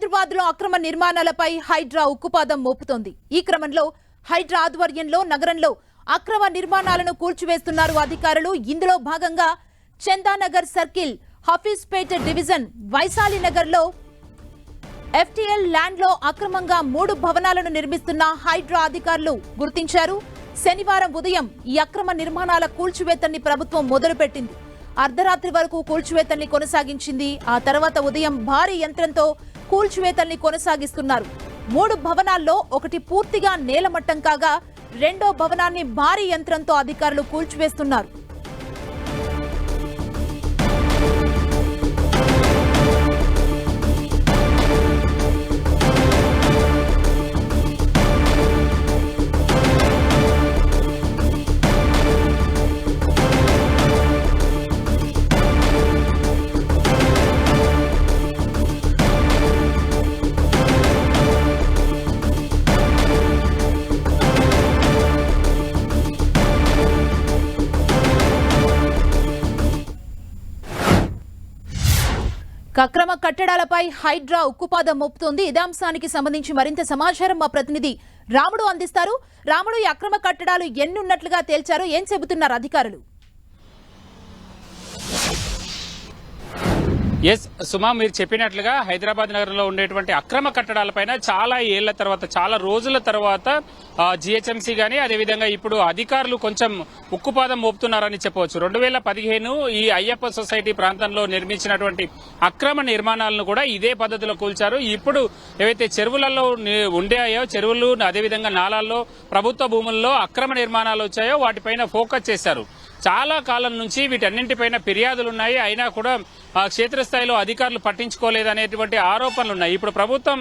హైదరాబాద్లో అక్రమ నిర్మాణాలపై హైడ్రా ఉక్కుపాదం మోపుతోంది. ఈ క్రమంలో హైడ్రా ఆధ్వర్యంలో నగరంలో అక్రమ నిర్మాణాలను కూల్చివేస్తున్నారు అధికారులు. ఇందులో భాగంగా చందానగర్ సర్కిల్ హఫీజ్పేట డివిజన్ వైశాలి నగర్లో ఎఫ్టీఎల్ ల్యాండ్లో అక్రమంగా మూడు భవనాలను నిర్మిస్తున్న హైడ్రా అధికారులు గుర్తించారు. శనివారం ఉదయం ఈ అక్రమ నిర్మాణాల కూల్చివేతని ప్రభుత్వం మొదలుపెట్టింది. అర్ధరాత్రి వరకు కూల్చివేతల్ని కొనసాగించింది. ఆ తర్వాత ఉదయం భారీ యంత్రంతో కూల్చివేతల్ని కొనసాగిస్తున్నారు. మూడు భవనాల్లో ఒకటి పూర్తిగా నేలమట్టం కాగా రెండో భవనాన్ని భారీ యంత్రంతో అధికారులు కూల్చివేస్తున్నారు. అక్రమ కట్టడాలపై హైడ్రా ఉక్కుపాదం మోపుతోంది. ఇదే అంశానికి సంబంధించి మరింత సమాచారం మా ప్రతినిధి రాముడు అందిస్తారు. రాముడు ఈ అక్రమ కట్టడాలు ఎన్నున్నట్లుగా తేల్చారు. ఏం చెబుతున్నారు అధికారులు? ఎస్ సుమా మీరు చెప్పినట్లుగా హైదరాబాద్ నగరంలో ఉండేటువంటి అక్రమ కట్టడాలపైన చాలా ఏళ్ళ తర్వాత చాలా రోజుల తర్వాత జిహెచ్ఎంసీ కానీ అదేవిధంగా ఇప్పుడు అధికారులు కొంచెం ఉక్కుపాదం మోపుతున్నారని చెప్పవచ్చు. రెండు వేల పదిహేను ఈ అయ్యప్ప సొసైటీ ప్రాంతంలో నిర్మించినటువంటి అక్రమ నిర్మాణాలను కూడా ఇదే పద్ధతిలో కూల్చారు. ఇప్పుడు ఏవైతే చెరువులలో ఉండాయో చెరువులు అదేవిధంగా నాలాల్లో ప్రభుత్వ భూముల్లో అక్రమ నిర్మాణాలు వచ్చాయో వాటిపైన ఫోకస్ చేశారు. చాలా కాలం నుంచి వీటన్నింటిపైన ఫిర్యాదులు ఉన్నాయి అయినా కూడా క్షేత్రస్థాయిలో అధికారులు పట్టించుకోలేదనేటువంటి ఆరోపణలు ఉన్నాయి ఇప్పుడు ప్రభుత్వం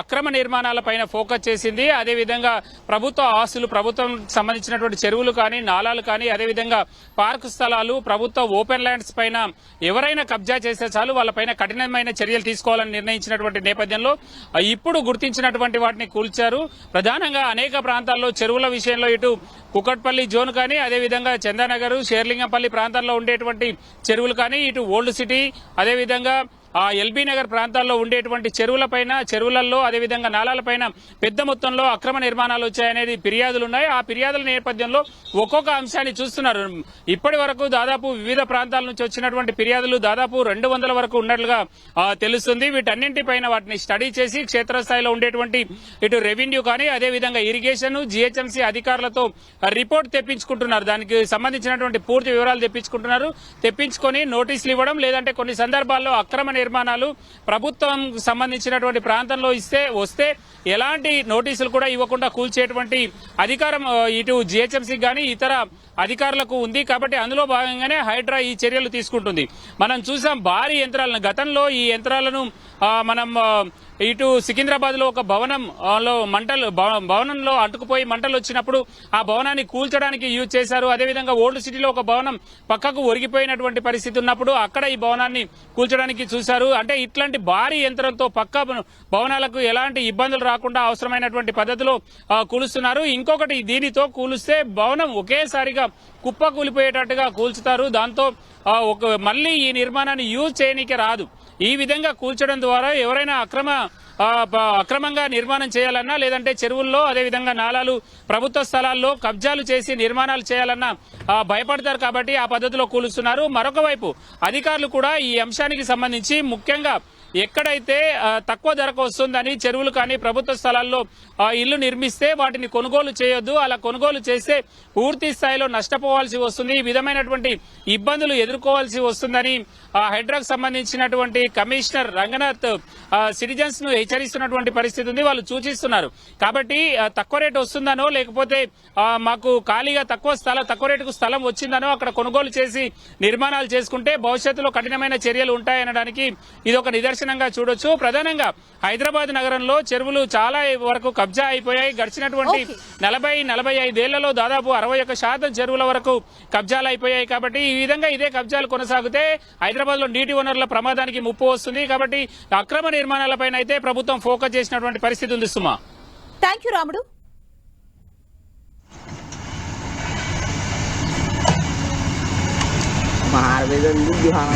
అక్రమ నిర్మాణాలపైన ఫోకస్ చేసింది. అదేవిధంగా ప్రభుత్వ ఆస్తులు ప్రభుత్వం సంబంధించినటువంటి చెరువులు కానీ నాలాలు కానీ అదేవిధంగా పార్కు స్థలాలు ప్రభుత్వ ఓపెన్ ల్యాండ్స్ పైన ఎవరైనా కబ్జా చేస్తే చాలు వాళ్ళపైన కఠినమైన చర్యలు తీసుకోవాలని నిర్ణయించినటువంటి నేపథ్యంలో ఇప్పుడు గుర్తించినటువంటి వాటిని కూల్చారు. ప్రధానంగా అనేక ప్రాంతాల్లో చెరువుల విషయంలో ఇటు కుకట్పల్లి జోన్ కానీ అదేవిధంగా చందానగర్ షేర్లింగంపల్లి ప్రాంతాల్లో ఉండేటువంటి చెరువులు కానీ ఇటు ఓల్డ్ సిటీ అదేవిధంగా ఎల్బీ నగర్ ప్రాంతాల్లో ఉండేటువంటి చెరువులపైన చెరువులలో అదేవిధంగా నాలాలపైన పెద్ద మొత్తంలో అక్రమ నిర్మాణాలు వచ్చాయనేది ఫిర్యాదులు ఉన్నాయి ఆ ఫిర్యాదుల నేపథ్యంలో ఒక్కొక్క అంశాన్ని చూస్తున్నారు. ఇప్పటి వరకు దాదాపు వివిధ ప్రాంతాల నుంచి వచ్చినటువంటి ఫిర్యాదులు దాదాపు రెండు వందల వరకు ఉన్నట్లుగా తెలుస్తుంది. వీటన్నింటిపైన వాటిని స్టడీ చేసి క్షేత్రస్థాయిలో ఉండేటువంటి ఇటు రెవెన్యూ కానీ అదేవిధంగా ఇరిగేషన్ జిహెచ్ఎంసీ అధికారులతో రిపోర్ట్ తెప్పించుకుంటున్నారు. దానికి సంబంధించినటువంటి పూర్తి వివరాలు తెప్పించుకుంటున్నారు. తెప్పించుకొని నోటీసులు ఇవ్వడం లేదంటే కొన్ని సందర్భాల్లో అక్రమ నిర్మాణాలు ప్రభుత్వం సంబంధించినటువంటి ప్రాంతంలో ఇస్తే వస్తే ఎలాంటి నోటీసులు కూడా ఇవ్వకుండా కూల్చేటువంటి అధికారం ఇటు జిహెచ్ఎంసీ కానీ ఇతర అధికారులకు ఉంది. కాబట్టి అందులో భాగంగానే హైడ్రా ఈ చర్యలు తీసుకుంటుంది. మనం చూసాం భారీ యంత్రాలను గతంలో ఈ యంత్రాలను మనం ఇటు సికింద్రాబాద్లో ఒక భవనం లో మంటలు భవనంలో అటుకుపోయి మంటలు వచ్చినప్పుడు ఆ భవనాన్ని కూల్చడానికి యూజ్ చేశారు. అదేవిధంగా ఓల్డ్ సిటీలో ఒక భవనం పక్కకు ఒరిగిపోయినటువంటి పరిస్థితి ఉన్నప్పుడు అక్కడ ఈ భవనాన్ని కూల్చడానికి చూశారు. అంటే ఇట్లాంటి భారీ యంత్రంతో పక్క భవనాలకు ఎలాంటి ఇబ్బందులు రాకుండా అవసరమైనటువంటి పద్ధతిలో కూలుస్తున్నారు. ఇంకొకటి దీనితో కూలిస్తే భవనం ఒకేసారిగా కుప్ప కూలిపోయేటట్టుగా కూల్చుతారు. దాంతో ఒక మళ్ళీ ఈ నిర్మాణాన్ని యూజ్ చేయనీకి రాదు. ఈ విధంగా కూల్చడం ద్వారా ఎవరైనా అక్రమ అక్రమంగా నిర్మాణం చేయాలన్నా లేదంటే చెరువుల్లో అదేవిధంగా నాలాలు ప్రభుత్వ స్థలాల్లో కబ్జాలు చేసి నిర్మాణాలు చేయాలన్నా భయపడతారు కాబట్టి ఆ పద్ధతిలో కూలుస్తున్నారు. మరొక వైపు అధికారులు కూడా ఈ అంశానికి సంబంధించి ముఖ్యంగా ఎక్కడైతే తక్కువ ధరకు వస్తుందని చెరువులు కానీ ప్రభుత్వ స్థలాల్లో ఇల్లు నిర్మిస్తే వాటిని కొనుగోలు చేయొద్దు. అలా కొనుగోలు చేస్తే పూర్తి స్థాయిలో నష్టపోవాల్సి వస్తుంది. ఈ విధమైనటువంటి ఇబ్బందులు ఎదుర్కోవాల్సి వస్తుందని హైడ్రాకు సంబంధించినటువంటి కమిషనర్ రంగనాథ్ సిటిజన్స్ను హెచ్చరిస్తున్నటువంటి పరిస్థితి ఉంది. వాళ్ళు సూచిస్తున్నారు. కాబట్టి తక్కువ రేటు వస్తుందనో లేకపోతే మాకు ఖాళీగా తక్కువ స్థలం తక్కువ రేటుకు స్థలం వచ్చిందనో అక్కడ కొనుగోలు చేసి నిర్మాణాలు చేసుకుంటే భవిష్యత్తులో కఠినమైన చర్యలు ఉంటాయనడానికి ఇది ఒక నిదర్శనంగా చూడొచ్చు ప్రధానంగా హైదరాబాద్ నగరంలో చెరువులు చాలా వరకు కబ్జా అయిపోయాయి గడిచినటువంటి ఓకే. నలభై నలభై ఐదేళ్లలో దాదాపు అరవై ఒక్క శాతం చెరువుల వరకు కబ్జాలు అయిపోయాయి కాబట్టి ఈ విధంగా ఇదే కబ్జాలు కొనసాగితే హైదరాబాద్ లో నీటి వనరుల ప్రమాదానికి ముప్పు వస్తుంది కాబట్టి అక్రమ నిర్మాణాలపైన అయితే ప్రభుత్వం ఫోకస్ చేసినటువంటి పరిస్థితి ఉంది సుమా థ్యాంక్ యూ రాముడు मार भी जल्दी दिखाना